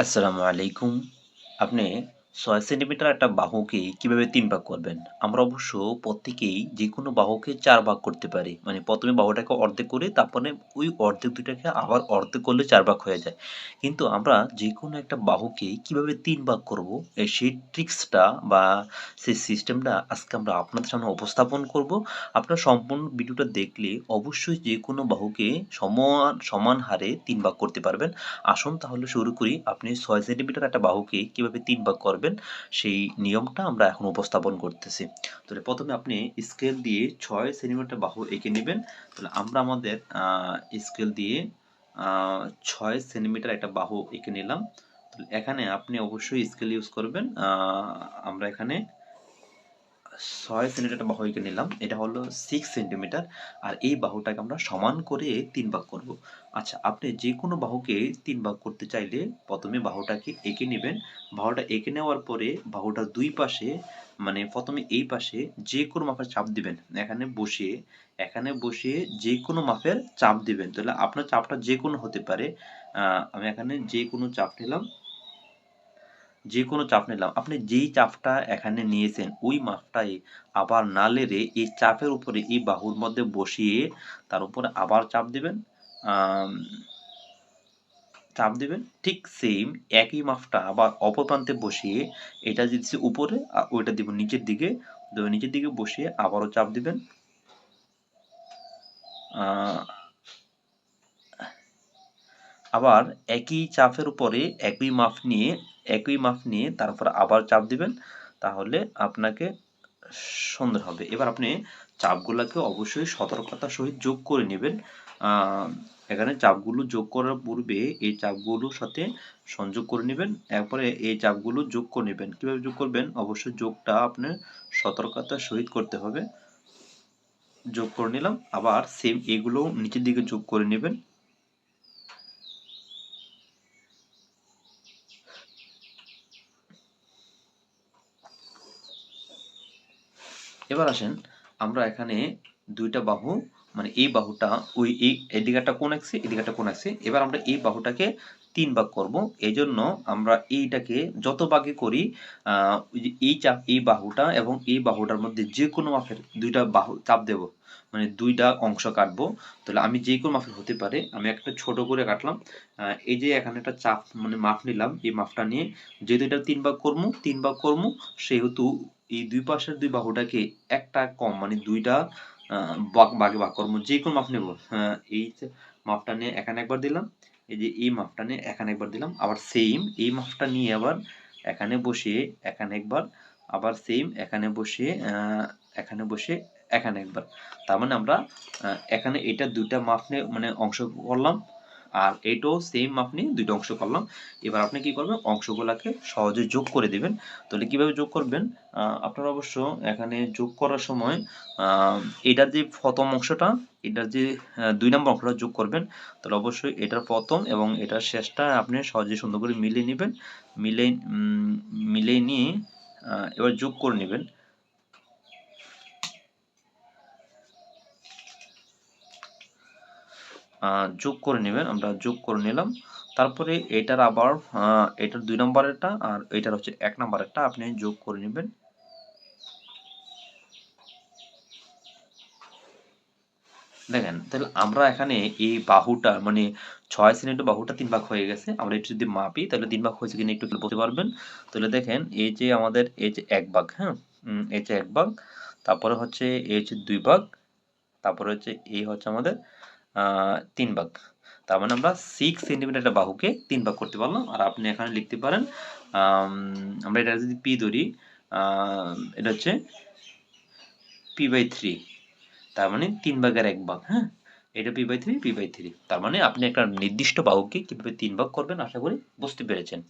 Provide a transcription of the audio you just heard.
আসসালামু আলাইকুম। আপনি ৬ সেন্টিমিটার একটা বাহুকে কীভাবে তিন ভাগ করবেন? আমরা অবশ্য প্রত্যেকেই যে কোনো বাহুকে চার ভাগ করতে পারি। মানে প্রথমে বাহুটাকে অর্ধেক করে তারপরে ওই অর্ধেক দুটাকে আবার অর্ধেক করলে চার ভাগ হয়ে যায়। কিন্তু আমরা যে কোনো একটা বাহুকে কীভাবে তিন ভাগ করব, সেই ট্রিক্সটা বা সেই সিস্টেমটা আজকে আমরা আপনাদের সামনে উপস্থাপন করব। আপনারা সম্পূর্ণ ভিডিওটা দেখলে অবশ্যই যে কোনো বাহুকে সমান সমান হারে তিন ভাগ করতে পারবেন। আসুন তাহলে শুরু করি। আপনি ছয় সেন্টিমিটার একটা বাহুকে কীভাবে তিন ভাগ করবেন সেই নিয়মটা আমরা এখন উপস্থাপন করতেছি। তাহলে প্রথমে আপনি স্কেল দিয়ে ছয় সেন্টিমিটার বাহু এঁকে নেবেন তাহলে আমরা আমাদের স্কেল দিয়ে ছয় ৬ সেন্টিমিটার একটা বাহু এঁকে নিলাম। এখানে আপনি অবশ্যই স্কেল ইউজ করবেন। আমরা এখানে ৬ সেন্টিমিটার বাহু এঁকে নিলাম। এটা হলো সিক্স সেন্টিমিটার। আর এই বাহুটাকে আমরা সমান করে তিন ভাগ করব। আচ্ছা, আপনি যে কোনো বাহুকে তিন ভাগ করতে চাইলে প্রথমে বাহুটাকে এঁকে নেবেন বাহুটা এঁকে নেওয়ার পরে বাহুটার দুই পাশে মানে প্রথমে এই পাশে যে কোনো মাপের চাপ দিবেন। এখানে বসিয়ে এখানে বসিয়ে যে কোনো মাপের চাপ দিবেন। তাহলে আপনার চাপটা যে কোনো হতে পারে। আমি এখানে যে কোনো চাপ নিলাম। যেকোনো চাপ নিলাম। আপনি যেই চাপটা এখানে নিয়েছেন, ওই মাপটাই আবার না লেড়ে এই চাপের উপরে, এই বাহুর মধ্যে বসিয়ে তার উপরে আবার চাপ দেবেন চাপ দেবেন ঠিক সেম একই মাপটা আবার অপর প্রান্তে বসিয়ে এটা দিচ্ছি উপরে, আর ওইটা দিব নিচের দিকে। নিচের দিকে বসিয়ে আবারও চাপ দিবেন। আবার একই চাপের উপরে একই মাপ নিয়ে একই মাপ নিয়ে তারপর আবার চাপ দিবেন। তাহলে আপনাকে সুন্দর হবে। এবার আপনি চাপগুলোকে অবশ্যই সতর্কতার সহিত যোগ করে নেবেন এখানে চাপগুলো যোগ করার পূর্বে এই চাপগুলোর সাথে সংযোগ করে নেবেন এরপরে এই চাপগুলো যোগ করে নেবেন কীভাবে যোগ করবেন? অবশ্যই যোগটা আপনার সতর্কতার সহিত করতে হবে। যোগ করে নিলাম। আবার সেম এগুলোও নিচের দিকে যোগ করে নিবেন। এবার আসেন আমরা এখানে দুইটা বাহু মানে এই বাহুটা ওই এই এদিকে কোন কোণ আঁকছি, কোন আঁকছি। এবার আমরা এই বাহুটাকে তিন ভাগ করব। এই জন্য আমরা এইটাকে যত ভাগে করি যে এই চাপ এই বাহুটা এবং এই বাহুটার মধ্যে যেকোনো মাপের ২ টা বাহু চাপ দেব। মানে দুইটা অংশ কাটবো। তাহলে আমি যে কোনো মাপের হতে পারে। আমি একটা ছোট করে কাটলাম। এই যে এখানে একটা চাপ মানে মাপ নিলাম। এই মাপটা নিয়ে যেহেতু এটা তিন ভাগ করমু, ৩ ভাগ করমু সেহেতু এই দুই পাশের দুই বাহুটাকে একটা কম মানে ২ টা আ বাগ ভাগে ভাগ করব। যেকোনো মাপ নেব। হ্যাঁ, এই মাপটা নিয়ে এখানে একবার দিলাম। এই যে এই মাপটা নিয়ে এখানে একবার দিলাম। আবার সেইম এই মাপটা নিয়ে আবার এখানে বসিয়ে এখানে একবার, আবার সেইম এখানে বসিয়ে এখানে বসিয়ে এখানে একবার। তার মানে আমরা এখানে এটা ২ টা মাপ নিয়ে মানে অংশ করলাম। আর এটাও সেম আপনি নিয়ে ২ টা অংশ করলাম। এবার আপনি কি করবেন? অংশগুলাকে সহজে যোগ করে দিবেন। তাহলে কীভাবে যোগ করবেন? আপনারা অবশ্য এখানে যোগ করার সময় এটার যে প্রথম অংশটা, এটার যে দুই নম্বর অংশটা যোগ করবেন। তাহলে অবশ্যই এটার প্রথম এবং এটার শেষটা আপনি সহজে সুন্দর করে মিলিয়ে নিবেন। মিলে মিলিয়ে নিয়ে এবার যোগ করে নিবেন। যোগ করে নেবেন আমরা যোগ করে নিলাম। তারপরে এটার আবার এটার ২ নম্বরেরটা আর এটার হচ্ছে ১ নম্বরেরটা আপনি যোগ করে নেবেন দেখেন, তাহলে আমরা এখানে এই বাহুটা মানে ছয় সেন্টিমিটার বাহুটা তিন ভাগ হয়ে গেছে। আমরা এটা যদি মাপি তাহলে তিন ভাগ হয়েছে কিনা একটু বলতে পারবেন। তাহলে দেখেন এই যে আমাদের এই যে এক ভাগ, হ্যাঁ? এই যে এক ভাগ, তারপরে হচ্ছে এই হচ্ছে দুই ভাগ, তারপরে হচ্ছে এই হচ্ছে আমাদের ৩ ভাগ। তার মানে আমরা 6 সেন্টিমিটার একটা বাহুকে ৩ ভাগ করতে পারলাম। আর আপনি এখানে লিখতে পারেন আম আমরা এটা যদি পি ধরি এটা হচ্ছে p/3 তার মানে ৩ ভাগের ১ ভাগ, হ্যাঁ? এটা p/3, p/3 তার মানে আপনি একটা নির্দিষ্ট বাহুকে কীভাবে ৩ ভাগ করবেন আশা করি বুঝতে পেরেছেন।